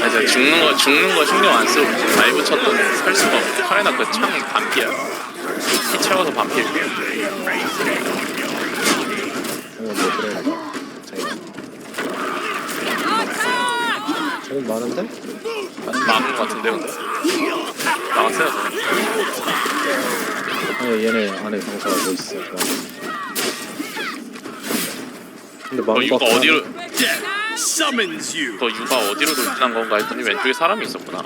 아, 죽는 거 죽는 거 신경 안 쓰고 라이브 쳤더니 살 수가 없어. 카레나 그창 반피야. 피 채워서 반피야. 저건 많은데? 막은 거 같은데 근데. 막았어요. 아니 얘네 안에 강사가 뭐 있어. 근데 너 막은 유가 거 같긴 어디로. 너 유가 어디로 돌진한 건가 했더니 왼쪽에 사람이 있었구나.